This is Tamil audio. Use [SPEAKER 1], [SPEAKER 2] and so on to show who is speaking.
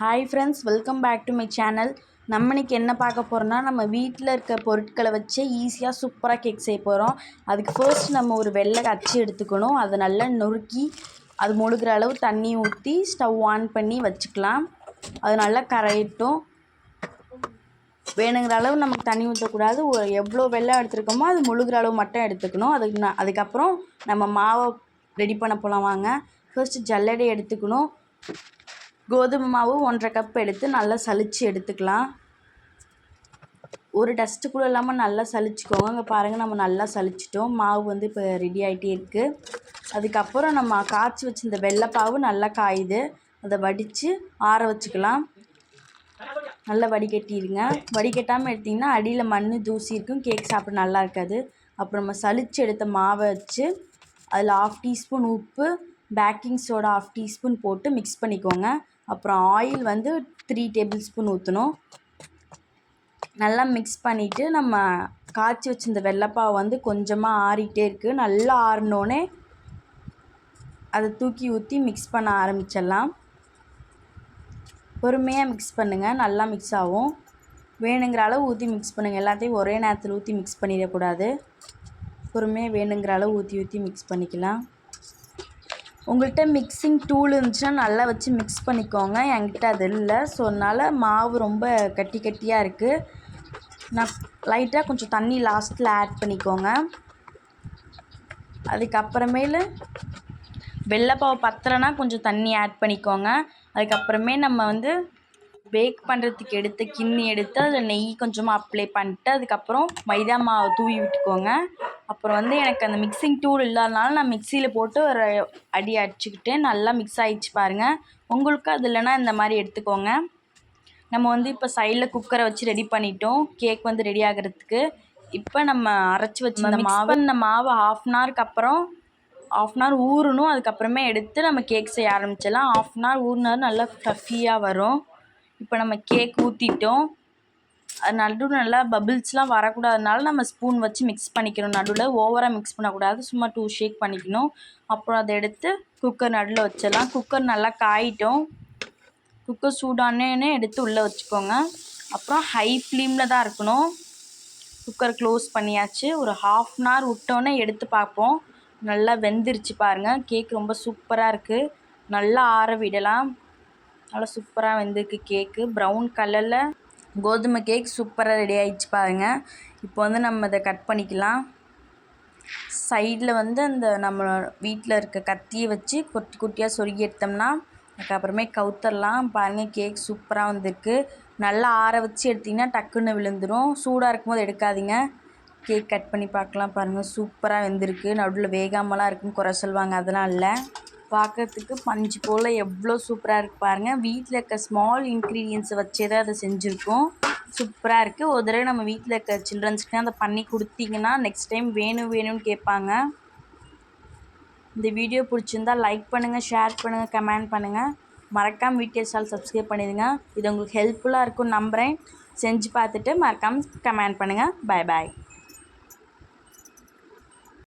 [SPEAKER 1] Hi friends welcome back to my channel நம்ம இன்றைக்கி என்ன பார்க்க போகிறோம்னா நம்ம வீட்டில் இருக்க பொருட்களை வச்சு ஈஸியாக சூப்பராக கேக் செய்ய போகிறோம் அதுக்கு ஃபர்ஸ்ட் நம்ம ஒரு வெள்ளை அச்சு எடுத்துக்கணும். அதை நல்லா நொறுக்கி அது முழுகிற அளவு தண்ணி ஊற்றி ஸ்டவ் ஆன் பண்ணி வச்சுக்கலாம். அது நல்லா கரையட்டும். வேணுங்கிற அளவு நமக்கு தண்ணி ஊற்றக்கூடாது ஒரு எவ்வளோ வெள்ளம் எடுத்துருக்கோமோ அது முழுகிற அளவு மட்டும் எடுத்துக்கணும். அதுக்கு நான் அதுக்கப்புறம் நம்ம மாவை ரெடி பண்ண போகலாம் வாங்க. ஃபர்ஸ்ட்டு ஜல்லடை எடுத்துக்கணும். கோதுமை மாவு ஒன்றரை கப் எடுத்து நல்லா சலித்து எடுத்துக்கலாம். ஒரு டஸ்ட்டு கூட இல்லாமல் நல்லா சலிச்சுக்கோங்க அங்கே பாருங்கள் நம்ம நல்லா சலிச்சிட்டோம் மாவு வந்து இப்போ ரெடி ஆகிட்டே இருக்குது அதுக்கப்புறம் நம்ம காய்ச்சி வச்சிருந்த வெள்ளைப்பாவு நல்லா காயுது. அதை வடித்து ஆற வச்சுக்கலாம். நல்லா வடிகட்டிடுங்க வடிகட்டாமல் எடுத்திங்கன்னா அடியில் மண் தூசி இருக்கும். கேக் சாப்பிட நல்லா இருக்காது. அப்புறம் நம்ம சளிச்சு எடுத்த மாவை வச்சு அதில் ஆஃப் டீஸ்பூன் உப்பு பேக்கிங் சோடா ஆஃப் டீஸ்பூன் போட்டு மிக்ஸ் பண்ணிக்கோங்க. அப்புறம் ஆயில் வந்து த்ரீ டேபிள் ஸ்பூன் ஊற்றணும் நல்லா மிக்ஸ் பண்ணிவிட்டு நம்ம காய்ச்சி வச்சிருந்த வெள்ளைப்பாவை வந்து கொஞ்சமாக ஆறிட்டே இருக்குது நல்லா ஆறினோடனே அதை தூக்கி ஊற்றி மிக்ஸ் பண்ண ஆரம்பிச்சிடலாம். பொறுமையாக மிக்ஸ் பண்ணுங்கள் நல்லா மிக்ஸ் ஆகும். வேணுங்கிற அளவு ஊற்றி மிக்ஸ் பண்ணுங்கள் எல்லாத்தையும் ஒரே நேரத்தில் ஊற்றி மிக்ஸ் பண்ணிடக்கூடாது. பொறுமையாக வேணுங்கிற அளவு ஊற்றி ஊற்றி மிக்ஸ் பண்ணிக்கலாம். உங்கள்கிட்ட மிக்சிங் டூல் இருந்துச்சுன்னா நல்லா வச்சு மிக்ஸ் பண்ணிக்கோங்க. என்கிட்ட அது இல்லை. ஸோ அதனால் மாவு ரொம்ப கட்டி கட்டியாக இருக்குது நான் லைட்டாக கொஞ்சம் தண்ணி லாஸ்ட்டில் ஆட் பண்ணிக்கோங்க. அதுக்கப்புறமேலு வெள்ளைப்பாவு பத்திரன்னா கொஞ்சம் தண்ணி ஆட் பண்ணிக்கோங்க. அதுக்கப்புறமே நம்ம வந்து பேக் பண்ணுறதுக்கு எடுத்த கிண்ணி எடுத்து அதில் நெய் கொஞ்சமாக அப்ளை பண்ணிட்டு அதுக்கப்புறம் மைதா மாவை தூவி விட்டுக்கோங்க. அப்புறம் வந்து எனக்கு அந்த மிக்சிங் டூல் இல்லாதனால நான் மிக்சியில் போட்டு ஒரு அடி அடிச்சுக்கிட்டேன் நல்லா மிக்ஸ் ஆகிடுச்சு பாருங்கள் உங்களுக்கு அது இல்லைன்னா இந்த மாதிரி எடுத்துக்கோங்க. நம்ம வந்து இப்போ சைடில் குக்கரை வச்சு ரெடி பண்ணிட்டோம். கேக் வந்து ரெடி ஆகிறதுக்கு. இப்போ நம்ம அரைச்சி வச்சிருந்த மாவு இந்த மாவு ஹாஃப் அன் ஹவருக்கு அப்புறம் ஆஃப் அன் ஹவர் ஊறணும். அதுக்கப்புறமே எடுத்து நம்ம கேக் செய்ய ஆரம்பிச்சிடலாம். ஆஃப் அன் ஹவர் ஊறினாலும் நல்லா ஃப்ளஃபியாக வரும். இப்போ நம்ம கேக் ஊற்றிட்டோம் அது நடுவில் நல்லா பபிள்ஸ்லாம் வரக்கூடாதனால நம்ம ஸ்பூன் வச்சு மிக்ஸ் பண்ணிக்கணும். நடுவில் ஓவராக மிக்ஸ் பண்ணக்கூடாது. சும்மா டூ ஷேக் பண்ணிக்கணும். அப்புறம் அதை எடுத்து குக்கர் நடுவில் வச்சிடலாம். குக்கர் நல்லா காயிட்டோம். குக்கர் சூடானேன்னு எடுத்து உள்ளே வச்சுக்கோங்க. அப்புறம் ஹை ஃப்ளேமில் தான் இருக்கணும். குக்கர் க்ளோஸ் பண்ணியாச்சு. ஒரு ஹாஃப் அன் ஹவர் விட்டோன்னே எடுத்து பார்ப்போம். நல்லா வெந்துருச்சு பாருங்கள் கேக் ரொம்ப சூப்பராக இருக்குது நல்லா ஆற விடலாம். நல்லா சூப்பராக வந்திருக்கு கேக்கு ப்ரௌன் கலரில் கோதுமை கேக் சூப்பராக ரெடி ஆகிடுச்சு பாருங்கள் இப்போ வந்து நம்ம இதை கட் பண்ணிக்கலாம். சைடில் வந்து அந்த நம்ம வீட்டில் இருக்க கத்தியை வச்சு குட்டி குட்டியாக சொருகி எடுத்தோம்னா அதுக்கப்புறமே கவுத்தரலாம். பாருங்கள் கேக் சூப்பராக வந்திருக்கு. நல்லா ஆற வச்சு எடுத்திங்கன்னா டக்குன்னு விழுந்துடும் சூடாக இருக்கும்போது எடுக்காதீங்க. கேக் கட் பண்ணி பார்க்கலாம் பாருங்கள் சூப்பராக வெந்திருக்கு. நடுவில் வேகாமலாம் இருக்குன்னு குறை சொல்லுவாங்க அதெல்லாம் இல்லை பார்க்கறதுக்கு பஞ்சு போல் எவ்வளோ சூப்பராக இருக்குது பாருங்கள் வீட்டில் இருக்க ஸ்மால் இன்க்ரீடியன்ஸை வச்சே தான் அதை செஞ்சுருக்கோம். சூப்பராக இருக்குது ஒரு தடவை நம்ம வீட்டில் இருக்க சில்ட்ரன்ஸ்க்கு அதை பண்ணி கொடுத்தீங்கன்னா நெக்ஸ்ட் டைம் வேணும் வேணும்னு கேட்பாங்க. இந்த வீடியோ பிடிச்சிருந்தா லைக் பண்ணுங்கள் ஷேர் பண்ணுங்கள் கமெண்ட் பண்ணுங்கள் மறக்காமல் வீடியோ சால் சப்ஸ்கிரைப் பண்ணிடுங்க. இது உங்களுக்கு ஹெல்ப்ஃபுல்லாக இருக்கும்னு நம்புகிறேன் செஞ்சு பார்த்துட்டு மறக்காமல் கமெண்ட் பண்ணுங்கள் பாய் பாய்